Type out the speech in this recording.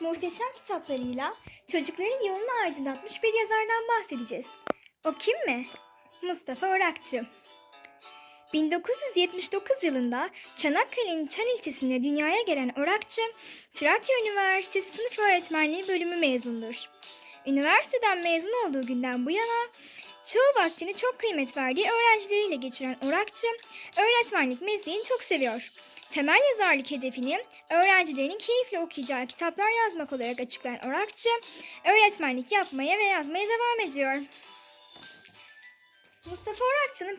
muhteşem kitaplarıyla çocukların yolunu aydınlatmış bir yazardan bahsedeceğiz. O kim mi? Mustafa Orakçı. 1979 yılında Çanakkale'nin Çan ilçesinde dünyaya gelen Orakçı, Trakya Üniversitesi Sınıf Öğretmenliği bölümü mezundur. Üniversiteden mezun olduğu günden bu yana çoğu vaktini çok kıymet verdiği öğrencileriyle geçiren Orakçı, öğretmenlik mesleğini çok seviyor. Temel yazarlık hedefini öğrencilerinin keyifle okuyacağı kitaplar yazmak olarak açıklayan Orakçı, öğretmenlik yapmaya ve yazmaya devam ediyor. Mustafa Orakçı'nın